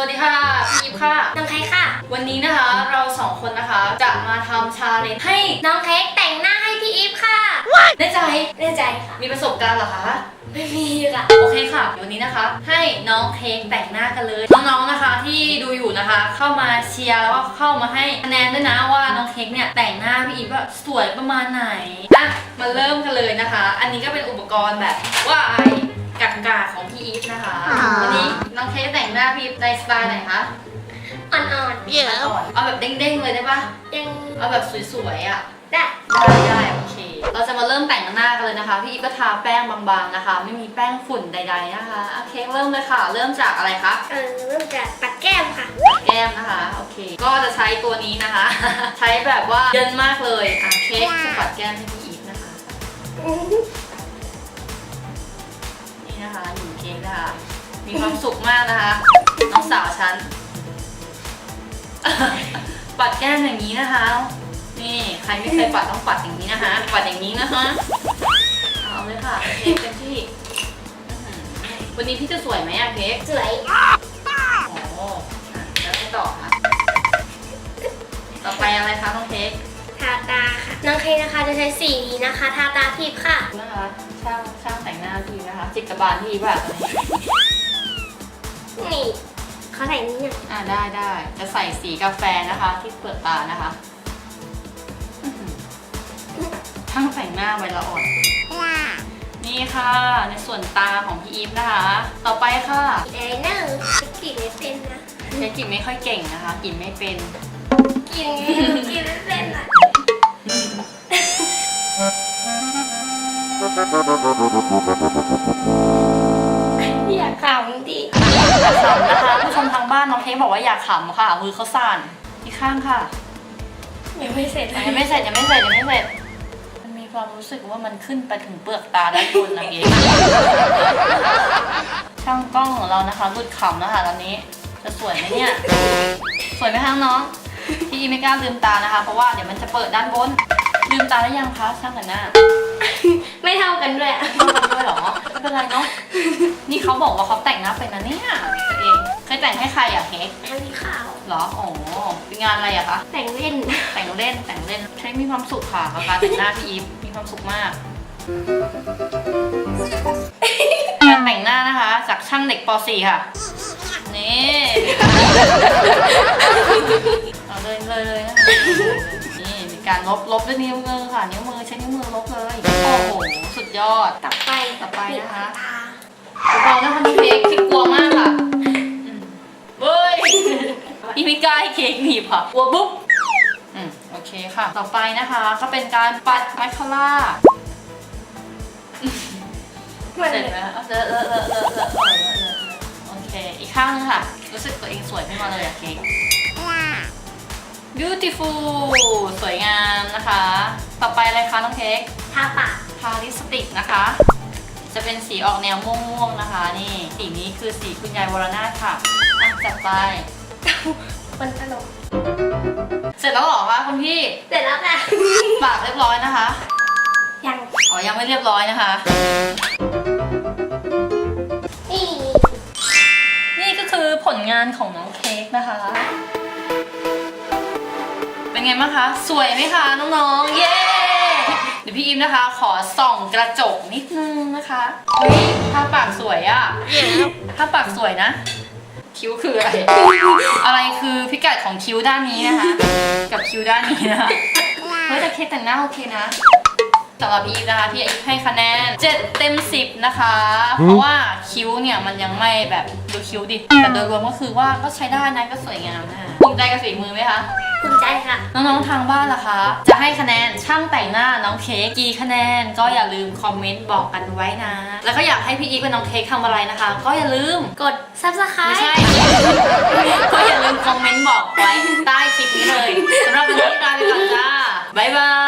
วัสดีค่ะ พี่อีฟค่ะ น้องเค้กค่ะ วันนี้นะคะเราสองคนนะคะจะมาทำชาเลนจ์ให้ น้องเค้กแต่งหน้าให้พี่อีฟค่ะ แน่ใจ แน่ใจค่ะ มีประสบการณ์เหรอคะ ไม่มีค่ะ โอเคค่ะเดี๋ยววันนี้นะคะ ให้น้องเค้กแต่งหน้ากันเลย น้องๆนะคะที่ดูอยู่นะคะ เข้ามาเชียร์แล้วก็เข้ามาให้คะแนนด้วยนะว่าน้องเค้กเนี่ยแต่งหน้าพี่อีฟว่าสวยประมาณไหนอะมาเริ่มกันเลยนะคะ อันนี้ก็เป็นอุปกรณ์แบบว่าไอกักกาของพี่อีฟนะคะ สไตล์ไหนคะ อ่อนอ่อน เอาแบบเด้งๆเลยได้ปะๆยังเอาแบบสวยๆอะ ได้ได้ได้โอเค เราจะมาเริ่มแต่งหน้ากันเลยนะคะ พี่อีฟก็ทาแป้งบางๆนะคะ ไม่มีแป้งฝุ่นใด ๆนะคะ โอเค เริ่มเลยค่ะ เริ่มจากอะไรคะ เออเริ่มจากปัดแก้มค่ะปัดแก้มนะคะ โอเค ก็จะใช้ตัวนี้นะคะ ใช้แบบว่าเยินมากเลย อะเค้กจะปัดแก้มให้พี่อีฟนะคะ นี่นะคะหญิงเค้กนะคะ มีความสุขมากนะคะ น้องสาวฉัน ปัดแก้มอย่างนี้นะคะ นี่ใครไม่เคยปัดต้องปัดอย่างนี้นะคะ ปัดอย่างนี้นะคะ เอาเลยค่ะเค้กเต็มที่อื้อหือวันนี้พี่จะสวยไหมอะเค้กสวยโอ้โหอะแล้วไปต่อค่ะ ต่อไปอะไรคะน้องเค้กทาตาค่ะ น้องเค้กนะคะจะใช้สีนี้นะคะ ทาตาทิพย์ค่ะ นะคะช่างช่างแต่งหน้าพี่นะคะ จิกกบาลพี่แบบตอนนี้ นี่เขาใส่นี่น่ะอ่าได้ได้จะใส่สีกาแฟนะคะ ที่เปลือกตานะคะอื้อหือช่างแต่งหน้าไวละอ่อนนี่ค่ะ ในส่วนตาของพี่อีฟนะคะ ต่อไปค่ะไอเนอร์กลิ่นไม่เป็นนะเค้กกินไม่ค่อยเก่งนะคะ กินไม่เป็นกลิ่นกลิ่นไม่เป็นอะอยากขำดิอย่า ขำนะคะผู้ชมทางบ้านน้องเค้กบอกว่าอย่าขำค่ะ มือเขาสั่นอีกข้างค่ะยังไม่เสร็จยังไม่เสร็จยังไม่เสร็จยังไม่เสร็จ มันมีความรู้สึกว่ามันขึ้นไปถึงเปลือกตาด้านบนนะเองช่างกล้องของเรานะคะรุดขำนะคะตอนนี้ จะสวยไหมเนี่ย สวยไหมคะน้องพี่ไม่กล้าลืมตานะคะ เพราะว่าเดี๋ยวมันจะเปิดด้านบน ลืมตาได้ยังคะช่างแต่งหน้า ไม่เท่ากันด้วยอะไม่ทำด้วยเหรอไม่เป็นไรเนาะนี่เขาบอกว่าเขาแต่งหน้าเป็นนะเนี่ยตัวเองเคยแต่งให้ใครอะเค้กอันนี้ขาว เหรออ๋อเป็นงานอะไรอะคะแต่งเล่น แต่งเล่นแต่งเล่นใช้มีความสุขค่ะกับการแต่งหน้าพี่อีฟมีความสุขมาก การแต่งหน้านะคะ จากช่างเด็กป .4 ค่ะ นี่ เอาเลยเลยเลยนะคะนี่มีการลบลบด้วยนิ้วมือค่ะ นิ้วมือใช้นิ้วมือลบเลย โอ้โหสุด ยอด ต่อไปต่อไปนะคะปิดตาเบาๆนะคะพี่เค้กที่กลัวมากค่ะอืมเว้ยพี่ไม่กล้าให้เค้กหนีบค่ะกลัวบุ๊บอืมโอเคค่ะ ต่อไปนะคะก็เป็นการปัดมาคาร่ามันเสร็จแล้วเออเออเออเออเออเออเออเออโอเค อีกข้างนึงค่ะ รู้สึกตัวเองสวยขึ้นมาเลยอะเค้ก beautiful สวยงามนะคะ ต่อไปอะไรคะน้องเค้ก ทาปาก ทาลิปสติกนะคะ จะเป็นสีออกแนวม่วงๆนะคะ นี่สีนี้คือสีคุณยายวรนาถค่ะอะจัดไปมันตลกเสร็จแล้วเหรอคะคุณพี่เสร็จแล้วค่ะ ปากเรียบร้อยนะคะ ยัง อ๋อ ยังไม่เรียบร้อยนะคะ นี่ นี่ก็คือผลงานของน้องเค้กนะคะ เป็นไงบ้างคะ สวยไหมคะน้องๆ เย้เดี๋ยวพี่อิมนะคะ ขอส่องกระจกนิดนึงนะคะเฮ้ยทาปากสวยอะทาปากสวยนะ คิ้วคืออะไร อะไรคือพิกัดของคิ้วด้านนี้นะคะ กับคิ้วด้านนี้นะคะเฮ้ยแต่เคสแต่งหน้าโอเคนะสำหรับพี่อีฟนะคะพี่อีฟให้คะแนน7เต็ม 10 นะคะ เพราะว่าคิ้วเนี่ยมันยังไม่แบบดูคิ้วดิ แต่โดยรวมก็คือว่าก็ใช้ได้นะก็สวยงามนะภูมิใจกับฝีมือไหมคะ ภูมิใจค่ะ น้องๆ ทางบ้านล่ะคะ จะให้คะแนนช่างแต่งหน้าน้องเค้กกี่คะแนน ก็อย่าลืมคอมเมนต์บอกกันไว้นะ แล้วก็อยากให้พี่อีฟกับน้องเค้กทำอะไรนะคะ ก็อย่าลืม กด subscribe ไม่ใช่ ก็อย่าลืมคอมเมนต์บอกไว้ใต้คลิปนี้เลยสำหรับวันนี้ลาไปก่อนจ้าบ๊ายบาย